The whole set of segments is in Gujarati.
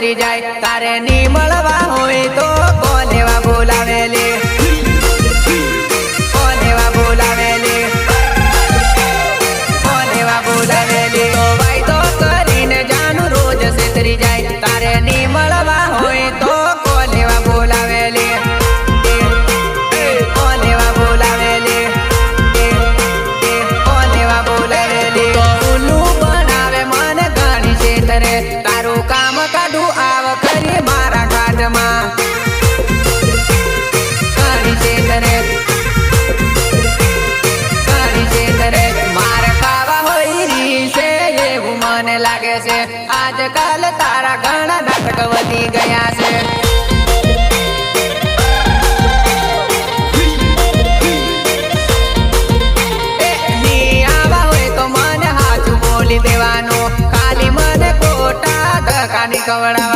উতরি যায় cover up.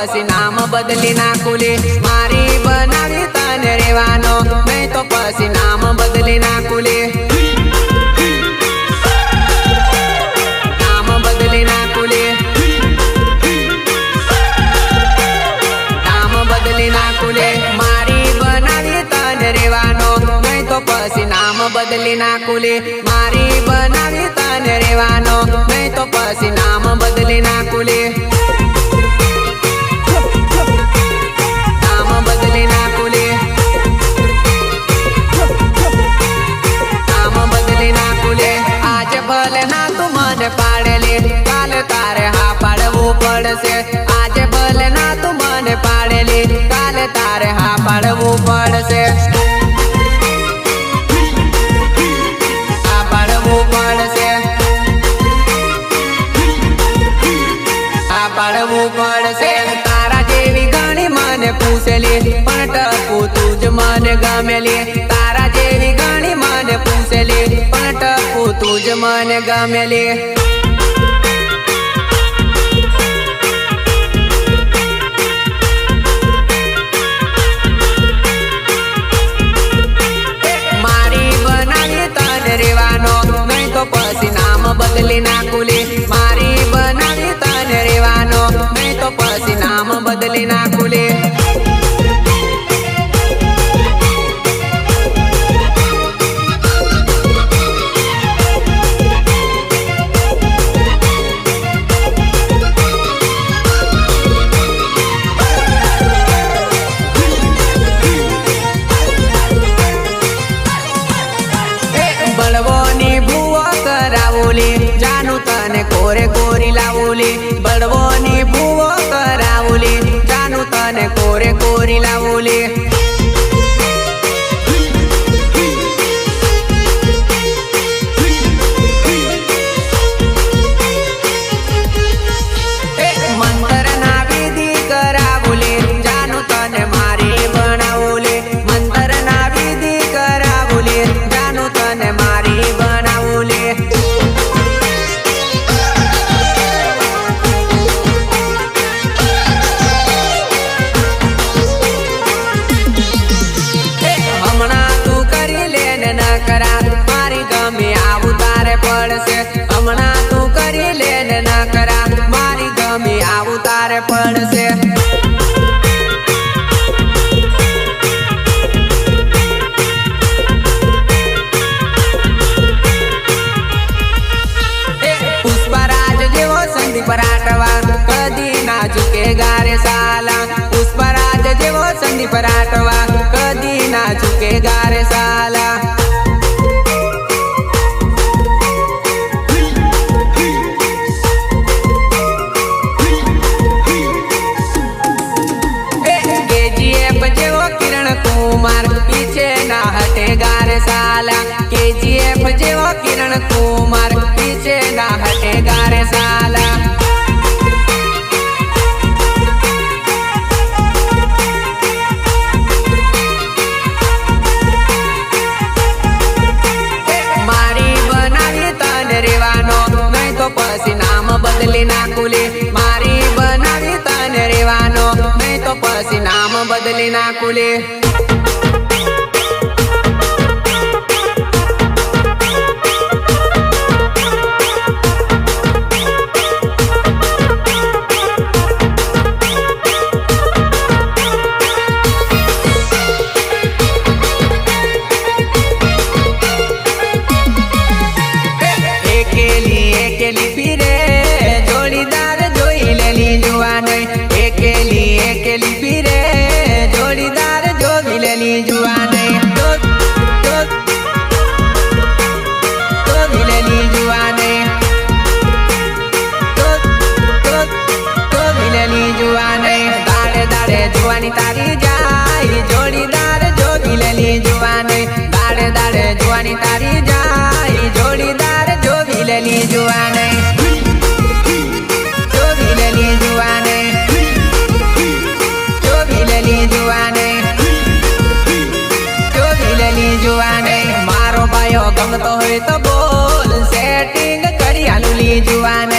પછી નામ બદલી નાખુલી. મારી બનાવી તને રેવાનો. નહીં તો પછી નામ બદલી નાખુલી. નામ બદલી નાખુલી. નામ બદલી નાખુલી. મારી બનાવી તને રેવાનો. નહીં તો પછી નામ બદલી નાખુલી. મારી બનાવી તને રેવાનો. નહીં તો પછી નામ બદલી નાખુલી. પાડેલી. કાલ તારે હા પાડવું પડશે. આજે ભલે ના તું મને પાડેલી. કાલ તારે હા પાડવું પડશે. તું જ મને ગમેલી મારી બનાવી તને રેવાનો નહીં તો પછી નામ બદલી નાખું પડશે না কোলে હોય તો બોલ. સેટિંગ કરી આલું લીજુવાન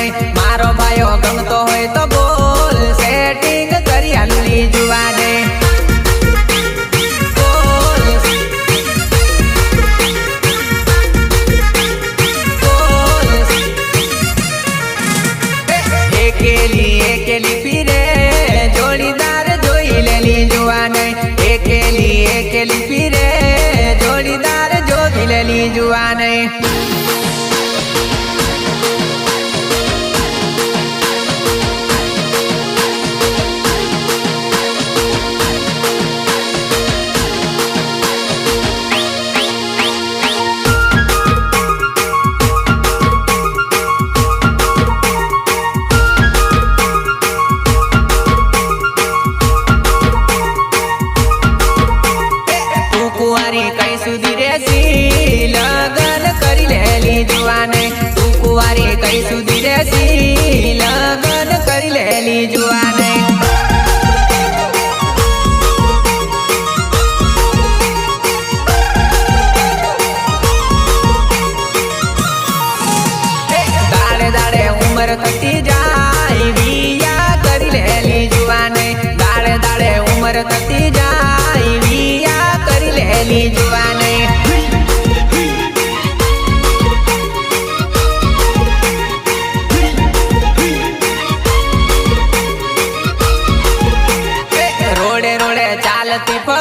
la tipa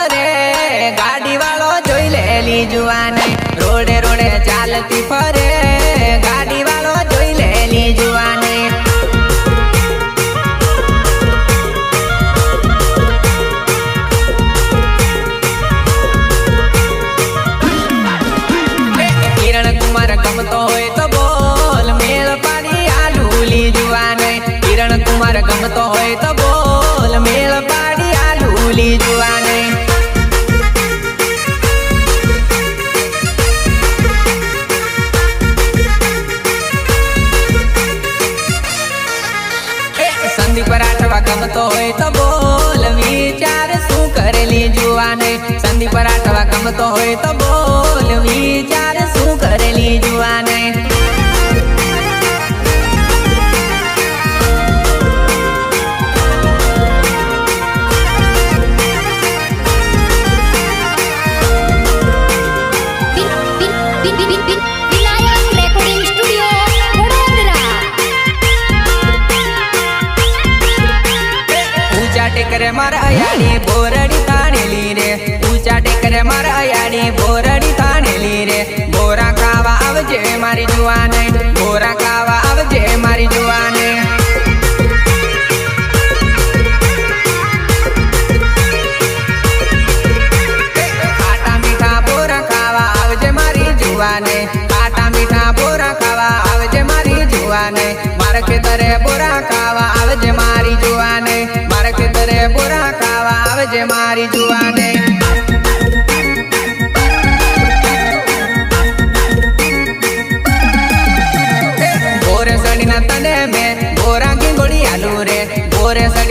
哎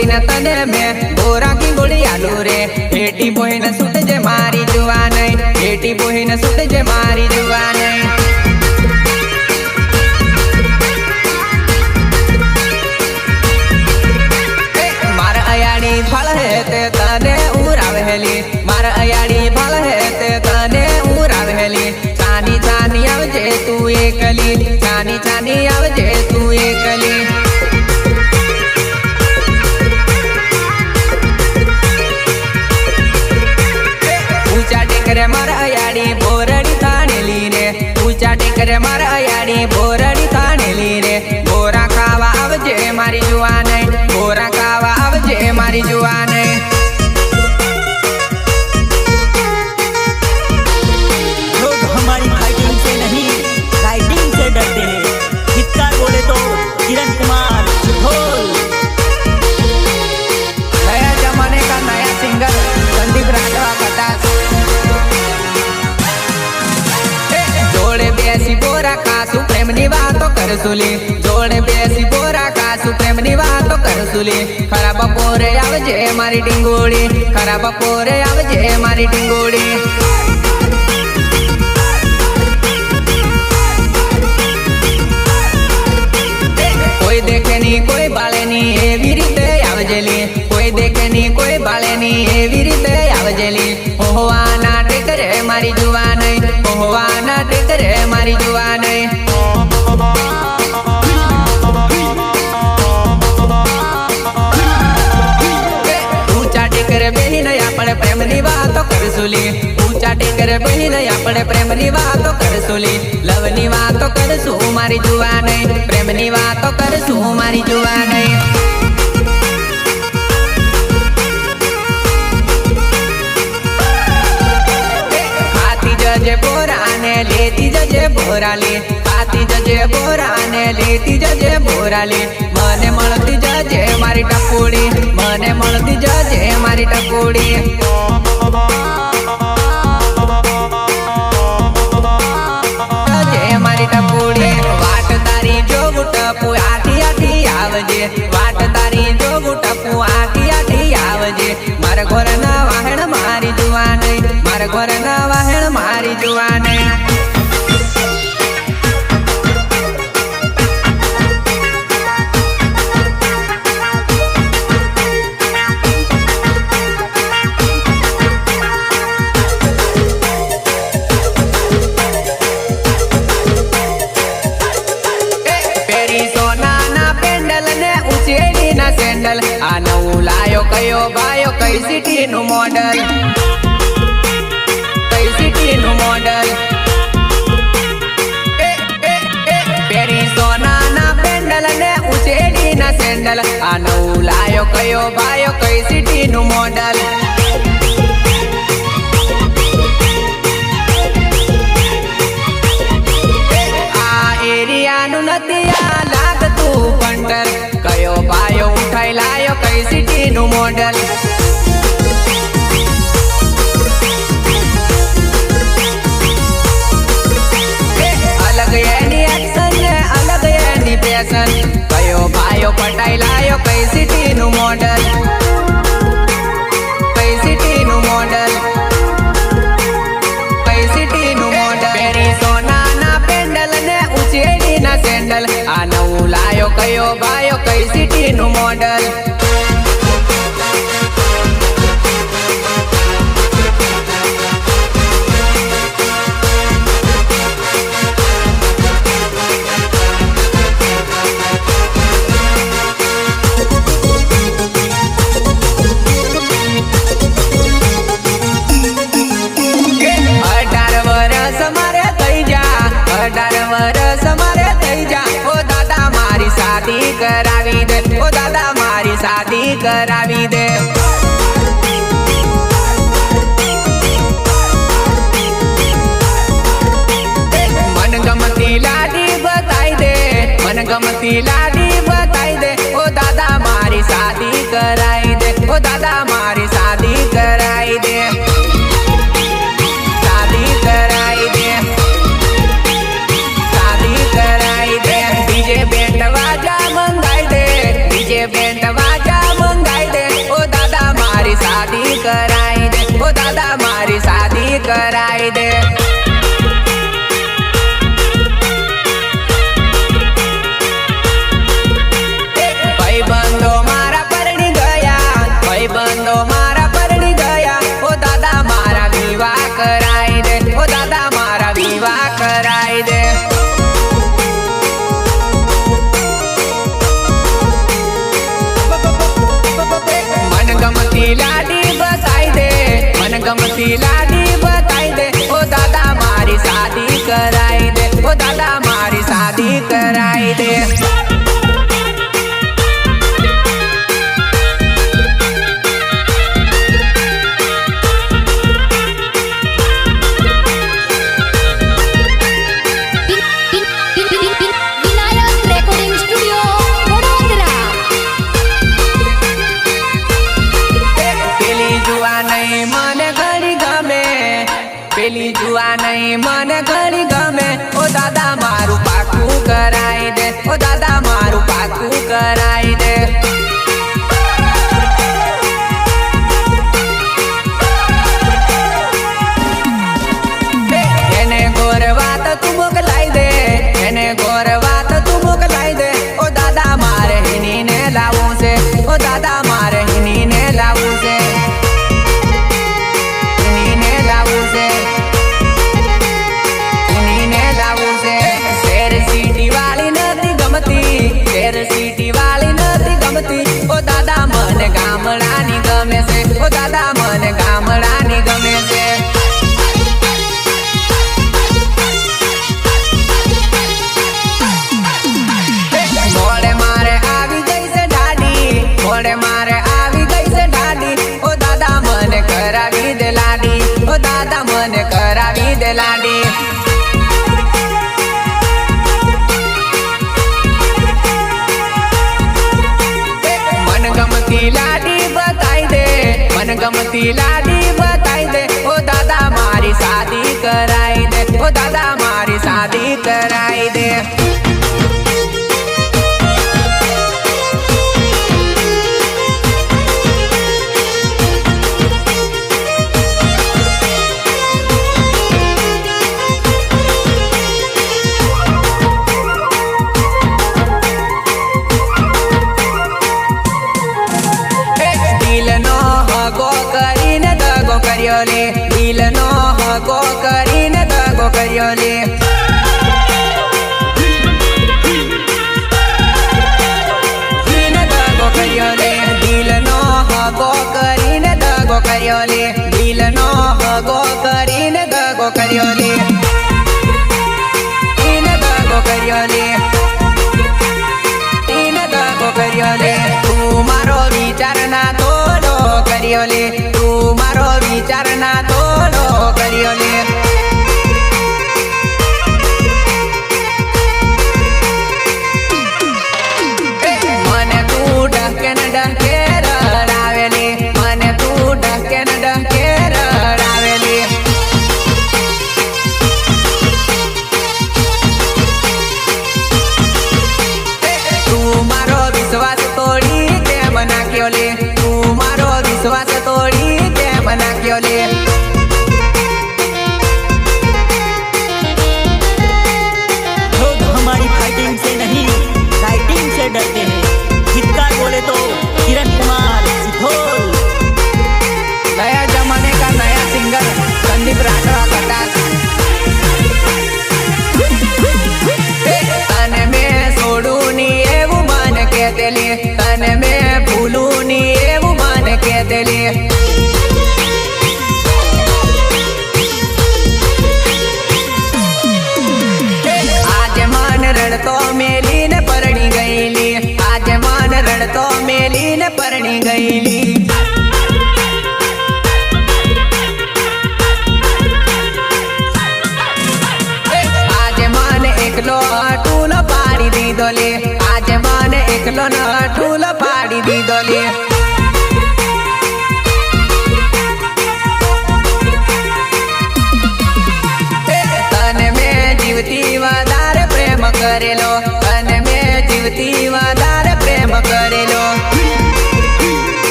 બોલીને તને બે. ગોરાકી ગોળિયાલો રે એટી બોહીને સુતજે મારી જુવા નહીં એટી બોહીને સુતજે મારી જુવા નહીં સુલીન લવની વાતો કરશું મારી જુવા નહીં પ્રેમની વાતો કરશું મારી જુવા નહીં જજે બોરાને, લેતી જજે બોરાલી. પાતી જજે બોરાને, લેતી જજે બોરાલી. મને મળતી જજે મારી ટકોડી મને મળતી જજે મારી ટકોડી પૂરા આથી આથી આવજે. ચેનલ આ લાયો કયો ભાયો કઈ સિટી નું મોડલ કયો ભાયો કઈ સિટી નું મોડલ કરાવી દે. મારી લાડી બતાઈ દે. ઓ દાદા, મારી શાદી કરાઈ દે. ઓ દાદા, મારી શાદી કરાઈ દે. મોટી લાડી બતાઈ દે. ઓ દાદા મારી શાદી કરાઈ દે. ઓ દાદા મારી શાદી કરાઈ દે. વિચારના તોલો કર્યો લે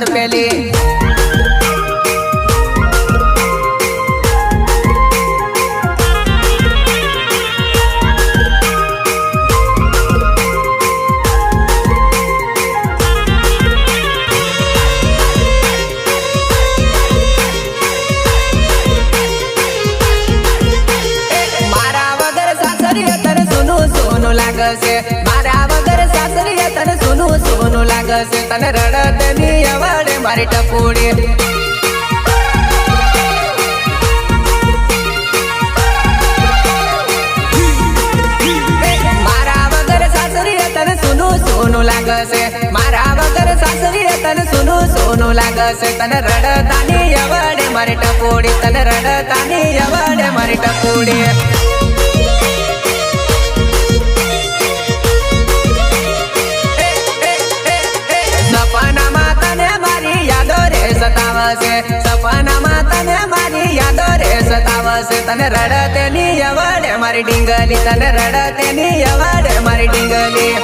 તડપેલી મારી ટપુડી. મારા વગર સાસરીએ તને સોનું સોનું લાગશે. મારા વગર સાસરીએ તને સોનું સોનું લાગશે. તને રડતાની અવડે મારી ટપુડી, તને રડતાની અવડે મારી ટપુડી. સતાવશે. સપનામાં તને મારી યાદો રે, સતાવશે. તને રડતે ની અવડે, મારી ડીંગલી તને રડતે ની અવડે, મારી ડીંગલી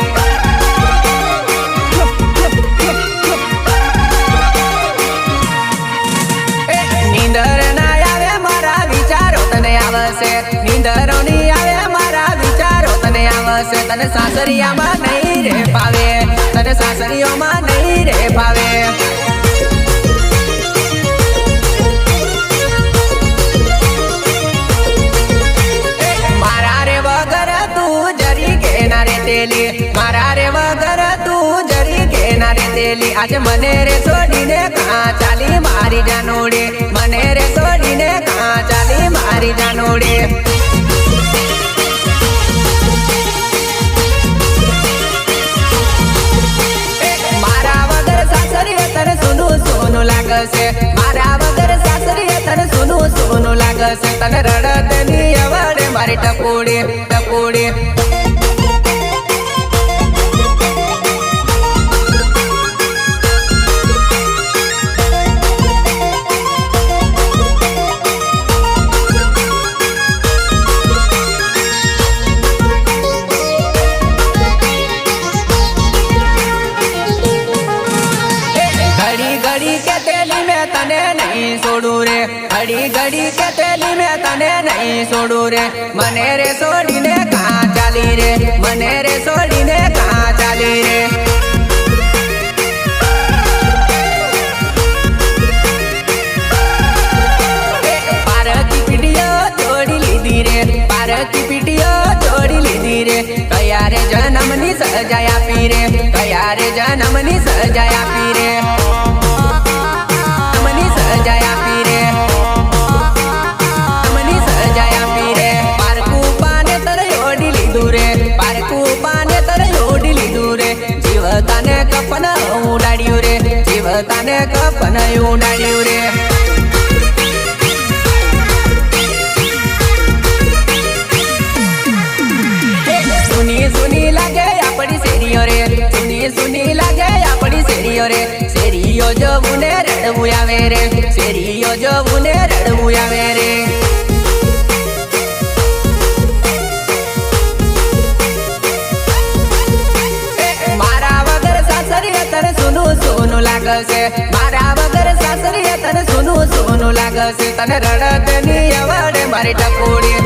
મારા વિચારો, તને આવશે. નીંદરો મારા વિચારો, તને આવશે. તને સાસરિયામાં નહીં રે પાવે તને સાસરીઓમાં નહીં રે પાવે તેલી. મારા રે વગર તું જરી કે ના રે તેલી. આજે મને રે છોડીને કા ચાલી મારી જાનોડે? મને રે છોડીને કા ચાલી મારી જાનોડે? મારા વગર સાસરી તને સોનું સોનું લાગશે. મારા વગર સાસરીએ તને સોનું સોનું લાગશે. તને રડતની અવડે મારી ટપોડી ટપોડી. નહીં છોડું રે, મને રે છોડીને કા ચાલી રે? મને રે છોડીને કા ચાલી રે? એ પારકી પીડીઓ છોડી લીધી રે, પારકી પીડીઓ કપન ઉડાડ્યું રે, જીવતાને કપન ઉડાડ્યું રે. સુની સુની લાગે આપણી શેરીઓ રે સુની સુની લાગે આપણી શેરીઓ રે. શેરીઓ જોવું ને રડવું આવે રે, શેરીઓ જોવું ને રડવું આવે રે. સોનું સોનું લાગશે. મારા વગર સાસરીએ તને સોનું સોનું લાગશે. તને રડતની મારી ટપોડી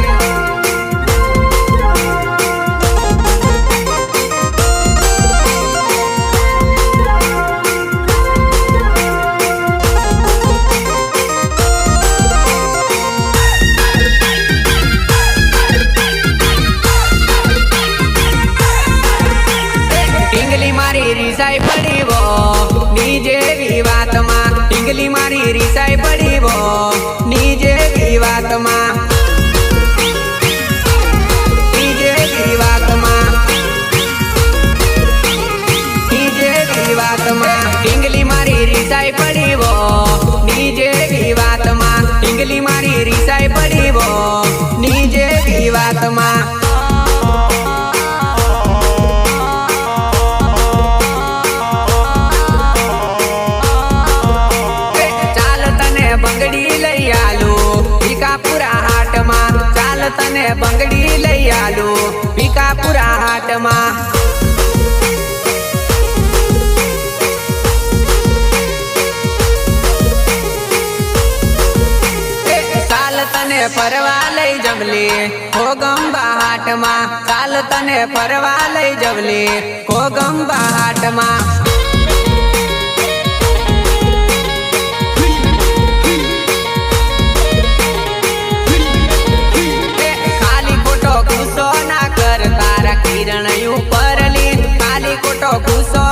આલુ ભીકાપુરા હાટમાં તને ફરવા લઈ જબલી ખોગંબા હાટમાં. કાલ તને ફરવા લઈ જબલી ખોગંબા હાટમાં. kusa